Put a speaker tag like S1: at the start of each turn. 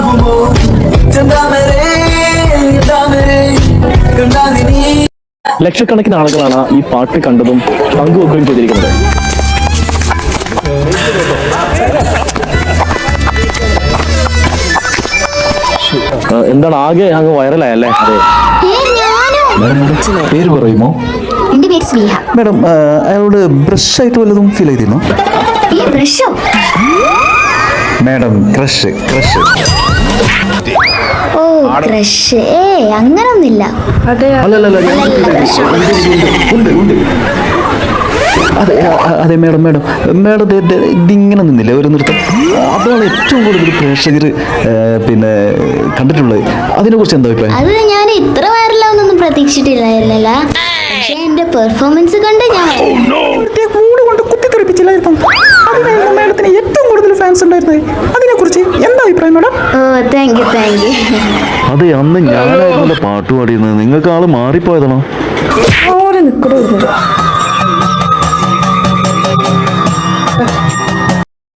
S1: ഉണ്ടാകുമോ ലക്ഷക്കണക്കിന് ആളുകളാണ് ഈ പാട്ട് കണ്ടതും പങ്കുവെക്കുകയും ചെയ്തിരിക്കുന്നത്. എന്താണ് ആകെ അങ്ങ് വൈറലായല്ലേ അതെ.
S2: പേര് പറയുമോ? മാഡം അയാളോട് ബ്രഷ് ആയിട്ട് വല്ലതും ഫീൽ ചെയ്തിരുന്നു?
S3: ബ്രഷോ?
S2: മാഡം ക്രഷ് ക്രഷ്
S3: ഓ ക്രഷ് ഏ
S2: അങ്ങനൊന്നില്ല അതെ അതെ. മേഡം മേഡം മേഡം ഇതിങ്ങനെ നിന്നില്ലേ? ഒരു നൃത്തം അതാണ് ഏറ്റവും കൂടുതൽ പ്രേക്ഷകർ പിന്നെ കണ്ടിട്ടുള്ളത്. അതിനെ കുറിച്ച് എന്താ അഭിപ്രായം?
S3: അത് ഞാൻ ഇത്ര വൈറലാവുന്നൊന്നും പ്രതീക്ഷിച്ചിട്ടില്ലായിരുന്നല്ല. പക്ഷെ എന്റെ പെർഫോമൻസ് കണ്ട് ഞാൻ
S2: മൂട് കൊണ്ട് കുത്തിത്തെറിപ്പിച്ചില്ലായിരുന്നു? അതിനായിരുന്നു ഉണ്ടായിരുന്നത് അതിനെക്കുറിച്ച് എന്താ അഭിപ്രായം മേഡം?
S3: ഓ താങ്ക് യു താങ്ക് യു
S4: അതെ അന്ന് ഞാനായിരുന്നു പാട്ട് പാടിയിരുന്നത്. നിങ്ങൾക്ക് ആൾ മാറിപ്പോയതാണോ?
S5: ഓരെ നിക്കട